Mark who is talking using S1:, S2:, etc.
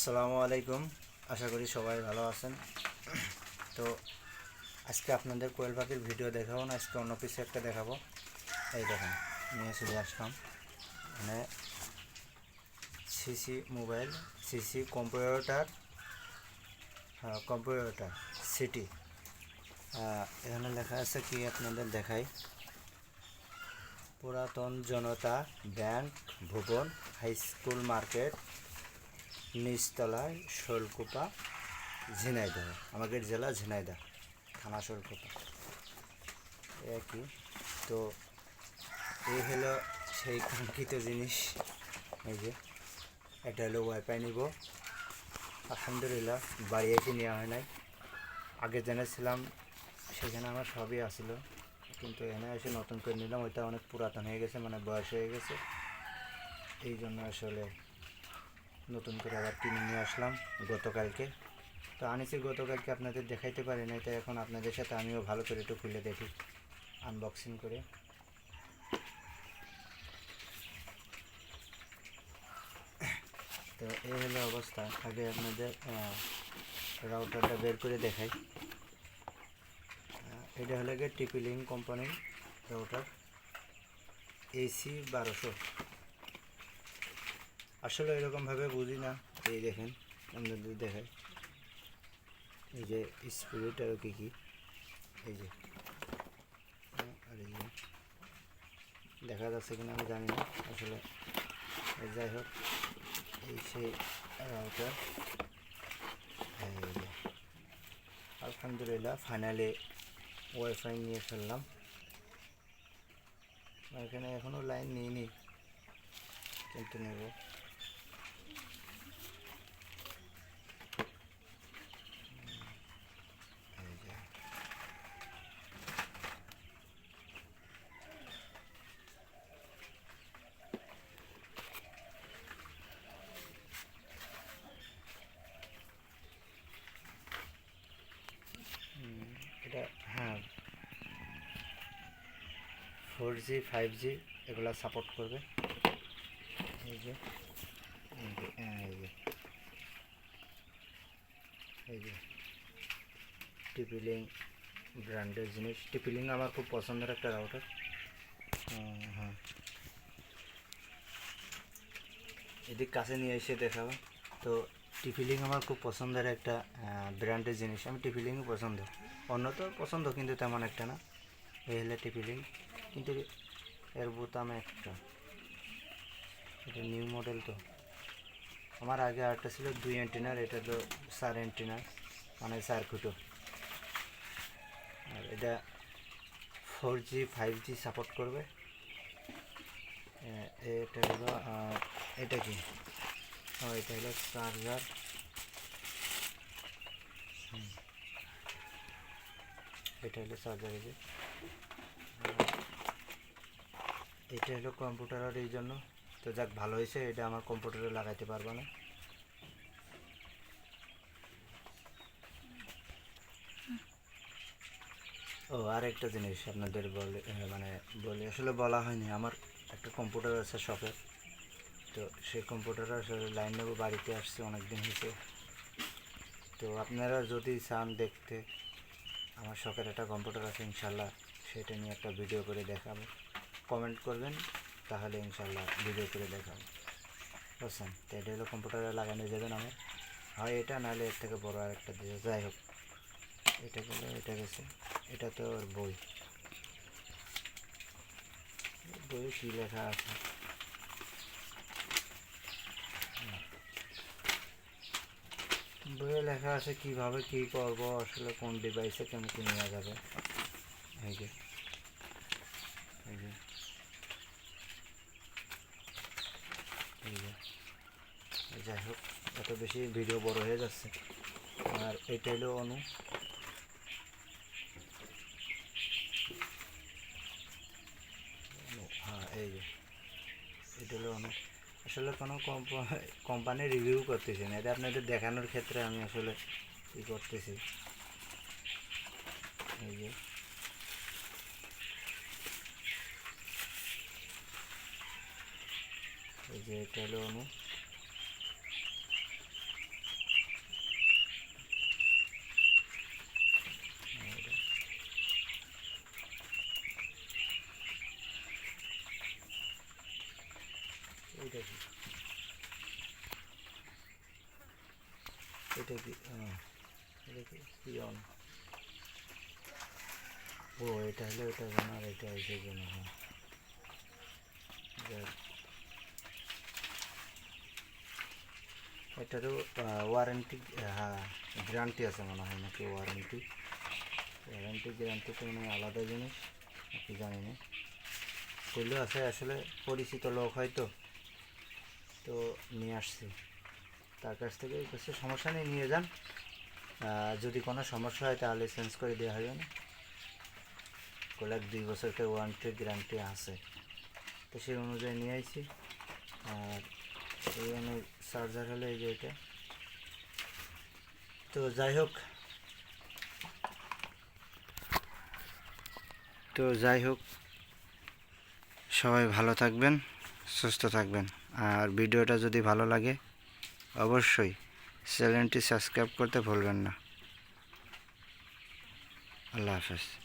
S1: আসসালামু আলাইকুম। আশা করি সবাই ভালো আছেন। তো আজকে আপনাদের কোয়েল পাখির ভিডিও দেখাবো না, আজকে অন্য কিছু একটা দেখাবো। এই দেখেন, নিয়ে চলে আসলাম। মানে সিসি মোবাইল, সিসি কম্পিউটার হ্যাঁ কম্পিউটার, সিটি। এখানে লেখা আছে কি আপনাদের দেখাই। পুরাতন Janata bank Bhuban high school market নিচতলায় শোলকুপা ঝিনাইদহ আমাদের জেলা ঝিনাইদহ, থানা শোলকুপা একই, তো এই হলো সেই কাঙ্ক্ষিত জিনিস। এই যে, এটা হলো ওয়াইফাই নিব। আলহামদুলিল্লাহ বাড়ি এসে নেওয়া হয় নাই। আগে জেনেছিলাম, সেখানে আমার সবই আসিল। কিন্তু এখানে এসে নতুন করে নিলাম, ওইটা অনেক পুরাতন হয়ে গেছে মানে বয়স হয়ে গেছে। এই জন্য আসলে নতুন করে আবার কিনে নিয়ে আসলাম গতকালকে। তো আনিছি গতকালকে আপনাদের দেখাইতে পারি না তাই এখন আপনাদের সাথে আমিও ভালো করে একটু খুলে দেখি। আনবক্সিং করে। তো এই হলো অবস্থা। আগে আপনাদের রাউটারটা বের করে দেখাই। এটা হলো গিয়ে টিপিলিং কোম্পানির রাউটার এসি বারোশো। আসলে এরকমভাবে বুঝি না। এই দেখেন, আপনাদের দেখাই। এই যে স্পিরিট আর কি কি? এই যে। আর এই যে। দেখা যাচ্ছে কিনা আমি জানি না, আসলে। যাই হোক, এই সেই রাউটার আলহামদুলিল্লাহ ফাইনালি ওয়াইফাই নিয়ে ফেললাম। এখানে এখনও লাইন নিইনি। কিন্তু নেব এই যে। হুম, এটা হ্যাঁ ফোর জি ফাইভ জি এগুলো সাপোর্ট করবে। হ্যাঁ, এই যে। এই যে টিপিলিং ব্র্যান্ডের জিনিস। টিপিলিং আমার খুব পছন্দের একটা রাউটার হ্যাঁ। এদিক কাছে নিয়ে এসে দেখাবো। তো টিফিলিং আমার খুব পছন্দের একটা ব্র্যান্ডের জিনিস। আমি টিফিলিংই পছন্দ। অন্য তো পছন্দ কিন্তু তেমন একটা না। এই হলে টিফিলিং কিন্তু এর বোতাম একটা। এটা নিউ মডেল তো। আমার আগে আরেকটা ছিল দুই অ্যান্টিনার এটা তো চার অ্যান্টিনার মানে চার আর এটা four G five G support করবে। এটা হলো এটা কি? এটা হলো চার্জার এটা হলো চার্জার এই যে এটা হলো কম্পিউটারের এই জন্য। তো যাক, ভালো হয়েছে, এটা আমার কম্পিউটারে লাগাইতে পারব না। ও আর একটা জিনিস আপনাদের বলে মানে বলি, আসলে বলা হয়নি, আমার একটা কম্পিউটার আছে শপে তো সেই কম্পিউটারে আসলে লাইন নেব, বাড়িতে আসছে অনেক দিন হয়েছে। তো আপনারা যদি চান দেখতে, আমার শখের একটা কম্পিউটার আছে, ইনশাল্লাহ সেটা নিয়ে একটা ভিডিও করে দেখাবো। কমেন্ট করবেন, তাহলে ইনশাল্লাহ ভিডিও করে দেখাবো। বুঝছেন? তো এটা হলো কম্পিউটারে লাগানো যাবেন আমার হয় এটা, নাহলে এর থেকে বড় আর একটা দিয়ে যাই হোক, এটা গেলে, এটা গেছে। এটা তো ওর বই। বইয়ে কী লেখা আছে? বইয়ে লেখা আছে কীভাবে কি করব, আসলে কোন ডিভাইসে কেমন কি নেওয়া যাবে? এই যে এই যে এই যে এই যাই হোক এত বেশি ভিডিও বড় হয়ে যাচ্ছে। আর এটা হলো অনু। হ্যাঁ এই যে, এটা হলো অনু। আসলে কোনো কোম্পানি রিভিউ করতেছি না। এটা আপনাদের দেখানোর ক্ষেত্রে আমি আসলে ই করতেছি। এই যে। এই যে এটা হলো অনু। এটা কি? হ্যাঁ, ও, এটা হলে ওটা জানার এটা এসে ওয়ারেন্টি হ্যাঁ। গ্যারান্টি আছে মনে হয় নাকি ওয়ারেন্টি ওয়ারেন্টি গ্যারান্টি তো মানে আলাদা জিনিস, আপনি জানি করলেও আছে আসলে পরিচিত লোক হয়তো। তো নিয়ে আসছি। তার কাছ থেকে কিছু সমস্যা নেই, নিয়ে যান। যদি কোনো সমস্যা হয় তাহলে চেঞ্জ করে দেওয়া হবে না। এক দুই বছরকে ওয়ারেন্টি গ্যারান্টি আছে। তো সেই অনুযায়ী নিয়ে আইছি। আর এই এখানে চার্জার হলো এই যে এটা। তো যাই হোক। তো যাই হোক, সবাই ভালো থাকবেন। সুস্থ থাকবেন। আর ভিডিওটা যদি ভালো লাগে, অবশ্যই চ্যানেলটি সাবস্ক্রাইব করতে ভুলবেন না। আল্লাহ হাফেজ।